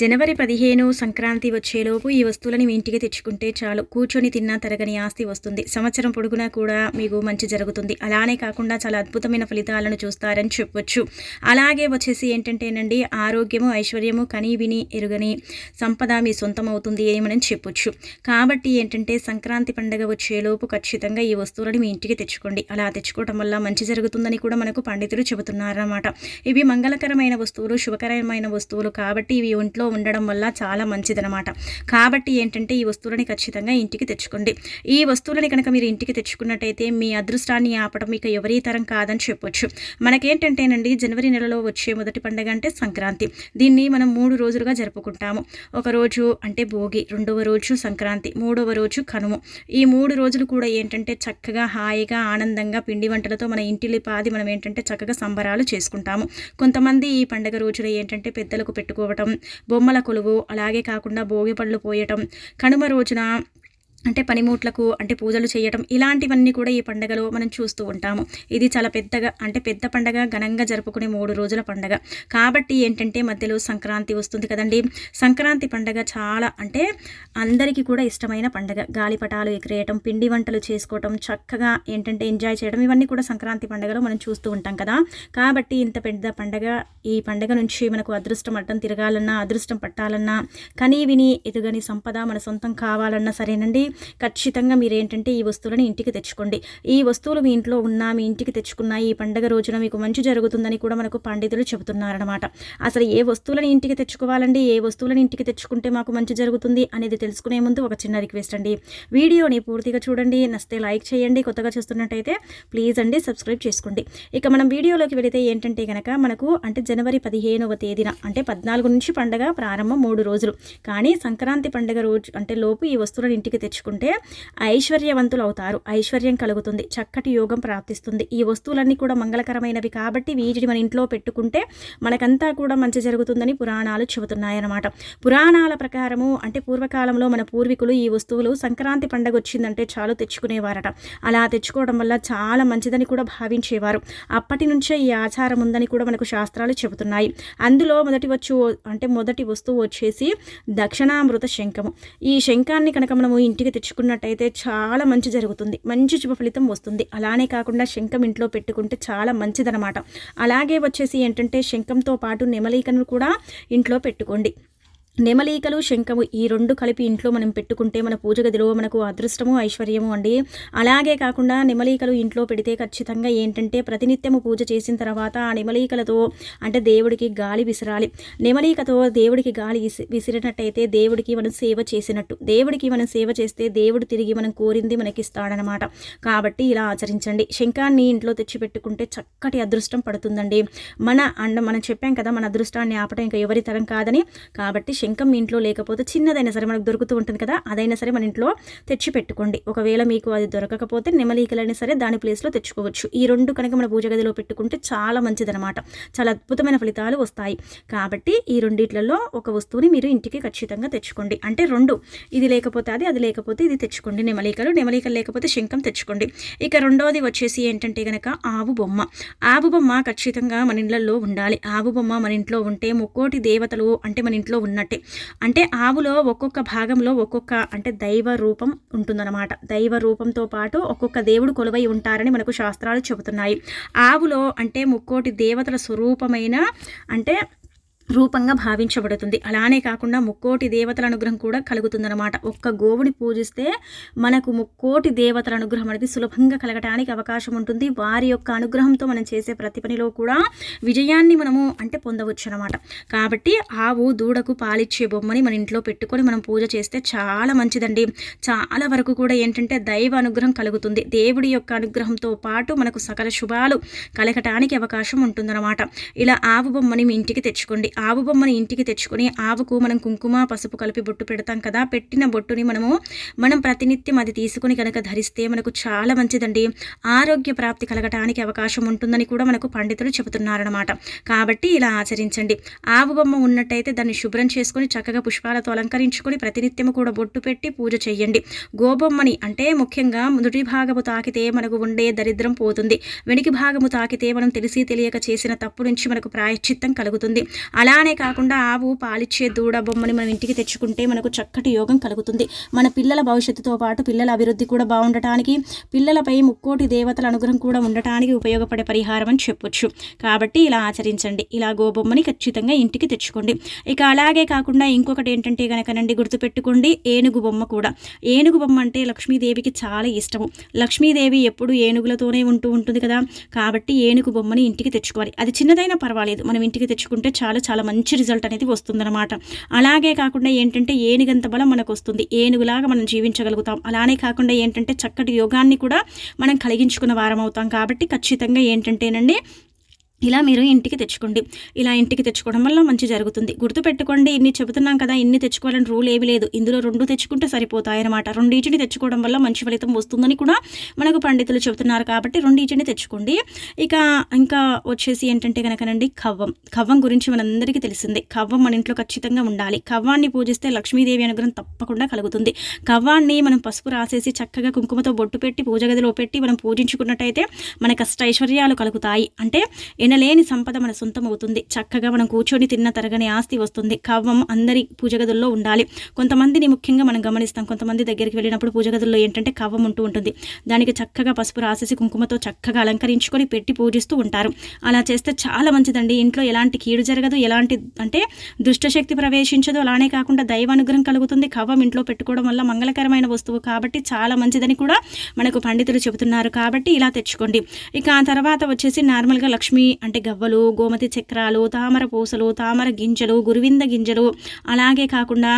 జనవరి పదిహేను సంక్రాంతి వచ్చేలోపు ఈ వస్తువులని మీ ఇంటికి తెచ్చుకుంటే చాలు. కూర్చొని తిన్నా తరగని ఆస్తి వస్తుంది. సంవత్సరం పొడుగునా కూడా మీకు మంచి జరుగుతుంది. అలానే కాకుండా చాలా అద్భుతమైన ఫలితాలను చూస్తారని చెప్పొచ్చు. అలాగే వచ్చేసి ఏంటంటేనండి ఆరోగ్యము ఐశ్వర్యము కనీవిని ఎరుగని సంపద మీ సొంతం అవుతుంది ఏమని చెప్పొచ్చు. కాబట్టి ఏంటంటే సంక్రాంతి పండుగ వచ్చేలోపు ఖచ్చితంగా ఈ వస్తువులని మీ ఇంటికి తెచ్చుకోండి. అలా తెచ్చుకోవడం వల్ల మంచి జరుగుతుందని కూడా మనకు పండితులు చెబుతున్నారన్నమాట. ఇవి మంగళకరమైన వస్తువులు శుభకరమైన వస్తువులు కాబట్టి ఇవి ఒంట్లో ఉండడం వల్ల చాలా మంచిదనమాట కాబట్టి ఏంటంటే ఈ వస్తువులని ఖచ్చితంగా ఇంటికి తెచ్చుకోండి. ఈ వస్తువులని కనుక మీరు ఇంటికి తెచ్చుకున్నట్టయితే మీ అదృష్టాన్ని ఆపడం ఇక ఎవరి తరం కాదని చెప్పొచ్చు. మనకేంటంటేనండి జనవరి నెలలో వచ్చే మొదటి పండుగ అంటే సంక్రాంతి. దీన్ని మనం మూడు రోజులుగా జరుపుకుంటాము. ఒక రోజు అంటే భోగి రెండవ రోజు సంక్రాంతి మూడవ రోజు కనుము. ఈ మూడు రోజులు కూడా ఏంటంటే చక్కగా హాయిగా ఆనందంగా పిండి వంటలతో మన ఇంటిలి పాది మనం ఏంటంటే చక్కగా సంబరాలు చేసుకుంటాము. కొంతమంది ఈ పండుగ రోజులు ఏంటంటే పెద్దలకు పెట్టుకోవటం బొమ్మల కొలువు అలాగే కాకుండా భోగి పళ్ళు పోయటం కనుమ రోజున అంటే పనిముట్లకు అంటే పూజలు చేయటం ఇలాంటివన్నీ కూడా ఈ పండగలో మనం చూస్తూ ఉంటాము. ఇది చాలా పెద్దగా అంటే పెద్ద పండగ ఘనంగా జరుపుకునే మూడు రోజుల పండగ. కాబట్టి ఏంటంటే మధ్యలో సంక్రాంతి వస్తుంది కదండి. సంక్రాంతి పండగ చాలా అంటే అందరికీ కూడా ఇష్టమైన పండగ. గాలిపటాలు ఎగిరేయటం పిండి వంటలు చేసుకోవటం చక్కగా ఏంటంటే ఎంజాయ్ చేయడం ఇవన్నీ కూడా సంక్రాంతి పండగలో మనం చూస్తూ ఉంటాం కదా. కాబట్టి ఇంత పెద్ద పండగ ఈ పండగ నుంచి మనకు అదృష్టం అడ్డం తిరగాలన్నా అదృష్టం పట్టాలన్నా కనీ విని ఎదుగని సంపద మన సొంతం కావాలన్నా సరేనండి. ఖచ్చితంగా మీరు ఏంటంటే ఈ వస్తువులను ఇంటికి తెచ్చుకోండి. ఈ వస్తువులు మీ ఇంట్లో ఉన్నా మీ ఇంటికి తెచ్చుకున్న ఈ పండగ రోజున మీకు మంచి జరుగుతుందని కూడా మనకు పండితులు చెబుతున్నారనమాట అసలు ఏ వస్తువులను ఇంటికి తెచ్చుకోవాలండి? ఏ వస్తువులను ఇంటికి తెచ్చుకుంటే మాకు మంచి జరుగుతుంది అనేది తెలుసుకునే ముందు ఒక చిన్న రిక్వెస్ట్ అండి. వీడియోని పూర్తిగా చూడండి నస్తే లైక్ చేయండి కొత్తగా చూస్తున్నట్టయితే ప్లీజ్ అండి సబ్స్క్రైబ్ చేసుకోండి. ఇక మనం వీడియోలోకి వెళితే ఏంటంటే కనుక మనకు అంటే జనవరి పదిహేనవ తేదీన అంటే పద్నాలుగు నుంచి పండగ ప్రారంభం మూడు రోజులు. కానీ సంక్రాంతి పండగ రోజు అంటే లోపు ఈ వస్తువులను ఇంటికి తెచ్చుకుంటే ఐశ్వర్యవంతులు అవుతారు ఐశ్వర్యం కలుగుతుంది. చక్కటి యోగం ప్రాప్తిస్తుంది. ఈ వస్తువులన్నీ కూడా మంగళకరమైనవి కాబట్టి వీటిని మన ఇంట్లో పెట్టుకుంటే మనకంతా కూడా మంచి జరుగుతుందని పురాణాలు చెబుతున్నాయన్నమాట. పురాణాల ప్రకారము అంటే పూర్వకాలంలో మన పూర్వీకులు ఈ వస్తువులు సంక్రాంతి పండగ వచ్చిందంటే చాలు తెచ్చుకునేవారట. అలా తెచ్చుకోవడం వల్ల చాలా మంచిదని కూడా భావించేవారు. అప్పటి నుంచే ఈ ఆచారం ఉందని కూడా మనకు శాస్త్రాలు చెబుతున్నాయి. అందులో మొదటి వచ్చు అంటే మొదటి వస్తువు వచ్చేసి దక్షిణామృత శంఖము. ఈ శంఖాన్ని కనుక మనము ఇంటికి తెచ్చుకున్నట్టయితే చాలా మంచి జరుగుతుంది. మంచి శుభ ఫలితం వస్తుంది. అలానే కాకుండా శంఖం ఇంట్లో పెట్టుకుంటే చాలా మంచిదనమాట అలాగే వచ్చేసి ఏంటంటే శంఖంతో పాటు నెమలికను కూడా ఇంట్లో పెట్టుకోండి. నెమలీకలు శంఖము ఈ రెండు కలిపి ఇంట్లో మనం పెట్టుకుంటే మన పూజ గదిలో మనకు అదృష్టము ఐశ్వర్యము అండి. అలాగే కాకుండా నెమలీకలు ఇంట్లో పెడితే ఖచ్చితంగా ఏంటంటే ప్రతినిత్యము పూజ చేసిన తర్వాత ఆ నెమలీకలతో అంటే దేవుడికి గాలి విసిరాలి. నెమలీకతో దేవుడికి గాలి విసిరినట్టయితే దేవుడికి మనం సేవ చేసినట్టు. దేవుడికి మనం సేవ చేస్తే దేవుడు తిరిగి మనం కోరింది మనకిస్తాడనమాట. కాబట్టి ఇలా ఆచరించండి. శంఖాన్ని ఇంట్లో తెచ్చి పెట్టుకుంటే చక్కటి అదృష్టం పడుతుందండి. మన అండ మనం చెప్పాం కదా మన అదృష్టాన్ని ఆపటం ఇంకా ఎవరి తరం కాదని. కాబట్టి శంఖం మీ ఇంట్లో లేకపోతే చిన్నదైనా సరే మనకు దొరుకుతూ ఉంటుంది కదా అదైనా సరే మన ఇంట్లో తెచ్చి పెట్టుకోండి. ఒకవేళ మీకు అది దొరకకపోతే నెమలీకలైనా సరే దాని ప్లేస్లో తెచ్చుకోవచ్చు. ఈ రెండు కనుక మన పూజ గదిలో పెట్టుకుంటే చాలా మంచిదనమాట చాలా అద్భుతమైన ఫలితాలు వస్తాయి. కాబట్టి ఈ రెండిట్లలో ఒక వస్తువుని మీరు ఇంటికి ఖచ్చితంగా తెచ్చుకోండి. అంటే రెండు ఇది లేకపోతే అది అది లేకపోతే ఇది తెచ్చుకోండి. నెమలీకలు నెమలీకలు లేకపోతే శంఖం తెచ్చుకోండి. ఇక రెండవది వచ్చేసి ఏంటంటే కనుక ఆవు బొమ్మ. ఆవు బొమ్మ ఖచ్చితంగా మన ఇళ్ళలో ఉండాలి. ఆవు బొమ్మ మన ఇంట్లో ఉంటే ముక్కోటి దేవతలు అంటే మన ఇంట్లో ఉన్నట్టు ఒకటి అంటే ఆవులో ఒక్కొక్క భాగంలో ఒక్కొక్క అంటే దైవ రూపం ఉంటుందన్నమాట. దైవ రూపంతో పాటు ఒక్కొక్క దేవుడు కొలువై ఉంటారని మనకు శాస్త్రాలు చెబుతున్నాయి. ఆవులో అంటే ముక్కోటి దేవతల స్వరూపమైన అంటే రూపంగా భావించబడుతుంది. అలానే కాకుండా ముక్కోటి దేవతల అనుగ్రహం కూడా కలుగుతుందన్నమాట. ఒక్క గోవుని పూజిస్తే మనకు ముక్కోటి దేవతల అనుగ్రహం అనేది సులభంగా కలగటానికి అవకాశం ఉంటుంది. వారి యొక్క అనుగ్రహంతో మనం చేసే ప్రతి పనిలో కూడా విజయాన్ని మనము అంటే పొందవచ్చు అనమాట కాబట్టి ఆవు దూడకు పాలిచ్చే బొమ్మని మన ఇంట్లో పెట్టుకొని మనం పూజ చేస్తే చాలా మంచిదండి. చాలా వరకు కూడా ఏంటంటే దైవ అనుగ్రహం కలుగుతుంది. దేవుడి యొక్క అనుగ్రహంతో పాటు మనకు సకల శుభాలు కలగటానికి అవకాశం ఉంటుందన్నమాట. ఇలా ఆవు బొమ్మని మీ ఇంటికి తెచ్చుకోండి. ఆవు బొమ్మను ఇంటికి తెచ్చుకొని ఆవుకు మనం కుంకుమ పసుపు కలిపి బొట్టు పెడతాం కదా పెట్టిన బొట్టుని మనము మనం ప్రతినిత్యం అది తీసుకుని కనుక ధరిస్తే మనకు చాలా మంచిదండి. ఆరోగ్య ప్రాప్తి కలగటానికి అవకాశం ఉంటుందని కూడా మనకు పండితులు చెబుతున్నారనమాట కాబట్టి ఇలా ఆచరించండి. ఆవు బొమ్మ ఉన్నట్టయితే దాన్ని శుభ్రం చేసుకొని చక్కగా పుష్పాలతో అలంకరించుకొని ప్రతినిత్యము కూడా బొట్టు పెట్టి పూజ చేయండి. గోబొమ్మని అంటే ముఖ్యంగా మొదటి భాగము తాకితే మనకు ఉండే దరిద్రం పోతుంది. వెనికి భాగము తాకితే మనం తెలిసి తెలియక చేసిన తప్పు నుంచి మనకు ప్రాయశ్చిత్తం కలుగుతుంది. అలానే కాకుండా ఆవు పాలిచ్చే దూడ బొమ్మని మనం ఇంటికి తెచ్చుకుంటే మనకు చక్కటి యోగం కలుగుతుంది. మన పిల్లల భవిష్యత్తుతో పాటు పిల్లల అభివృద్ధి కూడా బాగుండటానికి పిల్లలపై ముక్కోటి దేవతల అనుగ్రహం కూడా ఉండటానికి ఉపయోగపడే పరిహారం అని చెప్పొచ్చు. కాబట్టి ఇలా ఆచరించండి. ఇలా గోబొమ్మని ఖచ్చితంగా ఇంటికి తెచ్చుకోండి. ఇక అలాగే కాకుండా ఇంకొకటి ఏంటంటే కనుకనండి గుర్తుపెట్టుకోండి ఏనుగు బొమ్మ కూడా. ఏనుగు బొమ్మ అంటే లక్ష్మీదేవికి చాలా ఇష్టము. లక్ష్మీదేవి ఎప్పుడు ఏనుగులతోనే ఉంటూ ఉంటుంది కదా. కాబట్టి ఏనుగు బొమ్మని ఇంటికి తెచ్చుకోవాలి. అది చిన్నదైనా పర్వాలేదు. మనం ఇంటికి తెచ్చుకుంటే చాలా చాలా మంచి రిజల్ట్ అనేది వస్తుందన్నమాట. అలాగే కాకుండా ఏంటంటే ఏనుగంత బలం మనకు వస్తుంది ఏనుగులాగా మనం జీవించగలుగుతాం. అలానే కాకుండా ఏంటంటే చక్కటి యోగాన్ని కూడా మనం కలిగించుకున్న వారం అవుతాం కాబట్టి ఖచ్చితంగా ఏంటంటేనండి ఇలా మీరు ఇంటికి తెచ్చుకోండి. ఇలా ఇంటికి తెచ్చుకోవడం వల్ల మంచి జరుగుతుంది. గుర్తుపెట్టుకోండి ఇన్ని చెబుతున్నాం కదా ఇన్ని తెచ్చుకోవాలని రూల్ ఏమి లేదు. ఇందులో రెండు తెచ్చుకుంటే సరిపోతాయన్నమాట. రెండింటిని తెచ్చుకోవడం వల్ల మంచి ఫలితం వస్తుందని కూడా మనకు పండితులు చెబుతున్నారు కాబట్టి రెండింటిని తెచ్చుకోండి. ఇక ఇంకా వచ్చేసి ఏంటంటే కనుకనండి కవ్వం. కవ్వం గురించి మనందరికీ తెలిసిందే. కవ్వం మన ఇంట్లో ఖచ్చితంగా ఉండాలి. కవ్వాన్ని పూజిస్తే లక్ష్మీదేవి అనుగ్రహం తప్పకుండా కలుగుతుంది. కవ్వాన్ని మనం పసుపు రాసేసి చక్కగా కుంకుమతో బొట్టు పెట్టి పూజ గదిలో పెట్టి మనం పూజించుకున్నట్టయితే మన కష్ట ఐశ్వర్యాలు కలుగుతాయి. అంటే తినలేని సంపద మన సొంతం అవుతుంది చక్కగా మనం కూర్చొని తిన్న తరగని ఆస్తి వస్తుంది. కవ్వం అందరి పూజ గదుల్లో ఉండాలి. కొంతమందిని ముఖ్యంగా మనం గమనిస్తాం. కొంతమంది దగ్గరికి వెళ్ళినప్పుడు పూజగదుల్లో ఏంటంటే కవ్వం ఉంటూ ఉంటుంది. దానికి చక్కగా పసుపు రాసేసి కుంకుమతో చక్కగా అలంకరించుకొని పెట్టి పూజిస్తూ ఉంటారు. అలా చేస్తే చాలా మంచిదండి. ఇంట్లో ఎలాంటి కీడు జరగదు. ఎలాంటి అంటే దుష్టశక్తి ప్రవేశించదు. అలానే కాకుండా దైవానుగ్రహం కలుగుతుంది. కవ్వం ఇంట్లో పెట్టుకోవడం వల్ల మంగళకరమైన వస్తువు కాబట్టి చాలా మంచిదని కూడా మనకు పండితులు చెబుతున్నారు. కాబట్టి ఇలా తెచ్చుకోండి. ఇక ఆ తర్వాత వచ్చేసి నార్మల్గా లక్ష్మీ అంటే గవ్వలు గోమతి చక్రాలు తామర పూసలు తామర గింజలు గురువింద గింజలు అలాగే కాకుండా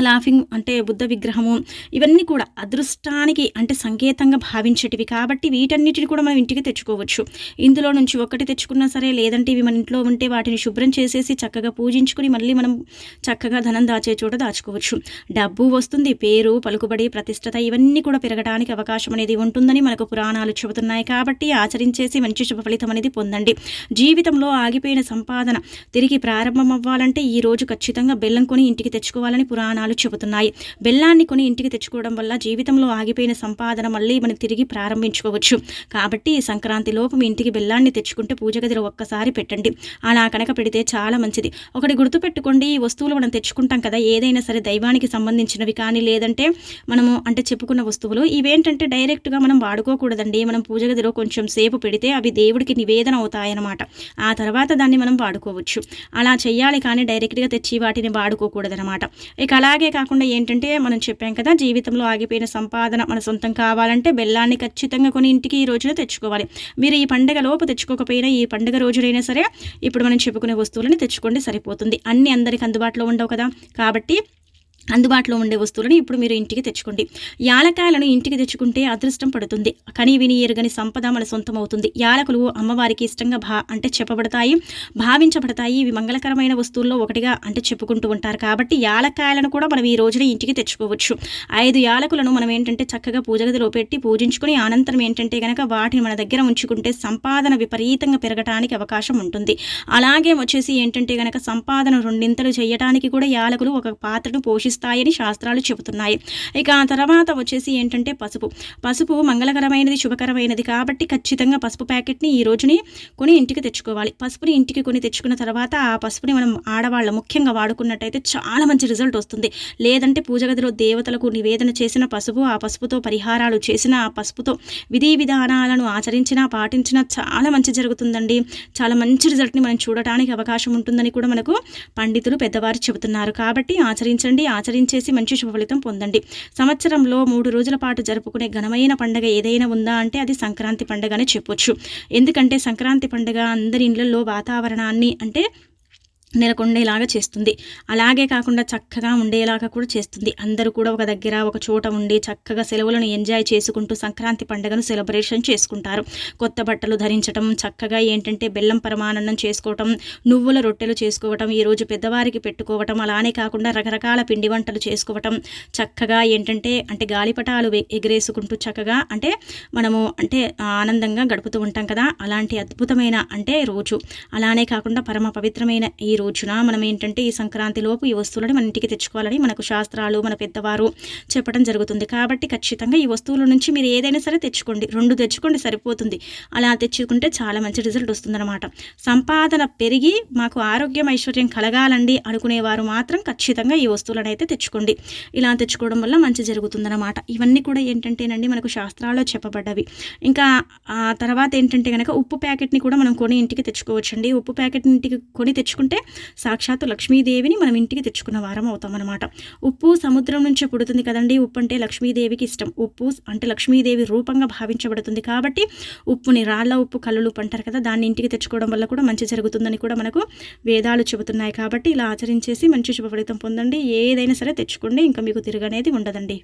లాఫింగ్ అంటే బుద్ధ విగ్రహము ఇవన్నీ కూడా అదృష్టానికి అంటే సంకేతంగా భావించేటివి కాబట్టి వీటన్నిటిని కూడా మనం ఇంటికి తెచ్చుకోవచ్చు. ఇందులో నుంచి ఒకటి తెచ్చుకున్నా సరే లేదంటే ఇవి మన ఇంట్లో ఉంటే వాటిని శుభ్రం చేసేసి చక్కగా పూజించుకుని మళ్ళీ మనం చక్కగా ధనం దాచే చోట దాచుకోవచ్చు. డబ్బు వస్తుంది పేరు పలుకుబడి ప్రతిష్టత ఇవన్నీ కూడా పెరగడానికి అవకాశం అనేది ఉంటుందని మనకు పురాణాలు చెబుతున్నాయి కాబట్టి ఆచరించేసి మంచి శుభ ఫలితం అనేది పొందండి. జీవితంలో ఆగిపోయిన సంపాదన తిరిగి ప్రారంభం అవ్వాలంటే ఈ రోజు ఖచ్చితంగా బెల్లం కొని ఇంటికి తెచ్చుకోవాలని పురాణాలు పురాణాలు చెబుతున్నాయి. బెల్లాన్ని కొని ఇంటికి తెచ్చుకోవడం వల్ల జీవితంలో ఆగిపోయిన సంపాదన మళ్ళీ మనం తిరిగి ప్రారంభించుకోవచ్చు. కాబట్టి సంక్రాంతి లోపు మీ ఇంటికి బెల్లాన్ని తెచ్చుకుంటే పూజ గదిలో ఒక్కసారి పెట్టండి. అలా కనుక పెడితే చాలా మంచిది. ఒకటి గుర్తుపెట్టుకోండి ఈ వస్తువులు మనం తెచ్చుకుంటాం కదా ఏదైనా సరే దైవానికి సంబంధించినవి కానీ లేదంటే మనము అంటే చెప్పుకున్న వస్తువులు ఇవేంటంటే డైరెక్ట్గా మనం వాడుకోకూడదండి. మనం పూజ గదిలో కొంచెం సేపు పెడితే అవి దేవుడికి నివేదన అవుతాయన్నమాట. ఆ తర్వాత దాన్ని మనం వాడుకోవచ్చు. అలా చేయాలి కానీ డైరెక్ట్గా తెచ్చి వాటిని వాడుకోకూడదనమాట ఇక అలా అలాగే కాకుండా ఏంటంటే మనం చెప్పాం కదా జీవితంలో ఆగిపోయిన సంపాదన మన సొంతం కావాలంటే బెల్లాన్ని ఖచ్చితంగా కొని ఇంటికి ఈ రోజున తెచ్చుకోవాలి. మీరు ఈ పండుగ లోపు తెచ్చుకోకపోయినా ఈ పండుగ రోజునైనా సరే ఇప్పుడు మనం చెప్పుకునే వస్తువులని తెచ్చుకోండి సరిపోతుంది. అన్ని అందరికి అందుబాటులో ఉండవు కదా. కాబట్టి అందుబాటులో ఉండే వస్తువులను ఇప్పుడు మీరు ఇంటికి తెచ్చుకోండి. యాలకాయలను ఇంటికి తెచ్చుకుంటే అదృష్టం పడుతుంది. కని విని ఎరుగని సంపద మన సొంతం అవుతుంది యాలకులు అమ్మవారికి ఇష్టంగా భా అంటే చెప్పబడతాయి భావించబడతాయి. ఇవి మంగళకరమైన వస్తువుల్లో ఒకటిగా అంటే చెప్పుకుంటూ ఉంటారు. కాబట్టి యాలకాయలను కూడా మనం ఈ రోజున ఇంటికి తెచ్చుకోవచ్చు. ఐదు యాలకులను మనం ఏంటంటే చక్కగా పూజ గదిలో పెట్టి పూజించుకొని అనంతరం ఏంటంటే కనుక వాటిని మన దగ్గర ఉంచుకుంటే సంపాదన విపరీతంగా పెరగటానికి అవకాశం ఉంటుంది. అలాగే వచ్చేసి ఏంటంటే కనుక సంపాదన రెండింతలు చేయటానికి కూడా యాలకులు ఒక పాత్రను పోషిస్తారు ఇస్తాయని శాస్త్రాలు చెబుతున్నాయి. ఇక ఆ తర్వాత వచ్చేసి ఏంటంటే పసుపు. పసుపు మంగళకరమైనది శుభకరమైనది కాబట్టి ఖచ్చితంగా పసుపు ప్యాకెట్ని ఈ రోజుని కొని ఇంటికి తెచ్చుకోవాలి. పసుపుని ఇంటికి కొని తెచ్చుకున్న తర్వాత ఆ పసుపుని మనం ఆడవాళ్ళ ముఖ్యంగా వాడుకున్నట్టయితే చాలా మంచి రిజల్ట్ వస్తుంది. లేదంటే పూజ గదిలో దేవతలకు నివేదన చేసిన పసుపు ఆ పసుపుతో పరిహారాలు చేసిన ఆ పసుపుతో విధి విధానాలను ఆచరించినా పాటించినా చాలా మంచి జరుగుతుందండి. చాలా మంచి రిజల్ట్ని మనం చూడటానికి అవకాశం ఉంటుందని కూడా మనకు పండితులు పెద్దవారు చెబుతున్నారు. కాబట్టి ఆచరించండి ఆచరించేసి మంచి శుభఫలితం పొందండి. సంవత్సరంలో మూడు రోజుల పాటు జరుపుకునే ఘనమైన పండుగ ఏదైనా ఉందా అంటే అది సంక్రాంతి పండుగ అని చెప్పొచ్చు. ఎందుకంటే సంక్రాంతి పండుగ అందరి ఇళ్ళలో వాతావరణాన్ని అంటే నెలకొండేలాగా చేస్తుంది. అలాగే కాకుండా చక్కగా ఉండేలాగా కూడా చేస్తుంది. అందరూ కూడా ఒక దగ్గర ఒక చోట ఉండి చక్కగా సెలవులను ఎంజాయ్ చేసుకుంటూ సంక్రాంతి పండుగను సెలబ్రేషన్ చేసుకుంటారు. కొత్త బట్టలు ధరించడం చక్కగా ఏంటంటే బెల్లం పరమానందం చేసుకోవటం నువ్వుల రొట్టెలు చేసుకోవటం ఈరోజు పెద్దవారికి పెట్టుకోవటం అలానే కాకుండా రకరకాల పిండి వంటలు చేసుకోవటం చక్కగా ఏంటంటే అంటే గాలిపటాలు ఎగిరేసుకుంటూ చక్కగా అంటే మనము అంటే ఆనందంగా గడుపుతూ ఉంటాం కదా. అలాంటి అద్భుతమైన అంటే రోజు. అలానే కాకుండా పరమ పవిత్రమైన ఈ రోజున మనం ఏంటంటే ఈ సంక్రాంతి లోపు ఈ వస్తువులని మన ఇంటికి తెచ్చుకోవాలని మనకు శాస్త్రాలు మన పెద్దవారు చెప్పడం జరుగుతుంది. కాబట్టి ఖచ్చితంగా ఈ వస్తువుల నుంచి మీరు ఏదైనా సరే తెచ్చుకోండి. రెండు తెచ్చుకోండి సరిపోతుంది. అలా తెచ్చుకుంటే చాలా మంచి రిజల్ట్ వస్తుందన్నమాట. సంపాదన పెరిగి మాకు ఆరోగ్యం ఐశ్వర్యం కలగాలండి అనుకునేవారు మాత్రం ఖచ్చితంగా ఈ వస్తువులను అయితే తెచ్చుకోండి. ఇలా తెచ్చుకోవడం వల్ల మంచి జరుగుతుందన్నమాట. ఇవన్నీ కూడా ఏంటంటేనండి మనకు శాస్త్రాల్లో చెప్పబడ్డవి. ఇంకా ఆ తర్వాత ఏంటంటే కనుక ఉప్పు ప్యాకెట్ని కూడా మనం కొని ఇంటికి తెచ్చుకోవచ్చండి. ఉప్పు ప్యాకెట్ ఇంటికి కొని తెచ్చుకుంటే సాక్షాత్తు లక్ష్మీదేవిని మనం ఇంటికి తెచ్చుకున్న వారం అవుతాం అనమాట ఉప్పు సముద్రం నుంచి పుడుతుంది కదండి ఉప్పు అంటే లక్ష్మీదేవికి ఇష్టం. ఉప్పు అంటే లక్ష్మీదేవి రూపంగా భావించబడుతుంది కాబట్టి ఉప్పుని రాళ్ళ ఉప్పు కల్లులు అంటారు కదా దాన్ని ఇంటికి తెచ్చుకోవడం వల్ల కూడా మంచి జరుగుతుందని కూడా మనకు వేదాలు చెబుతున్నాయి కాబట్టి ఇలా ఆచరించేసి మంచి శుభ ఫలితం పొందండి. ఏదైనా సరే తెచ్చుకోండి ఇంకా మీకు తిరగనేది ఉండదండి.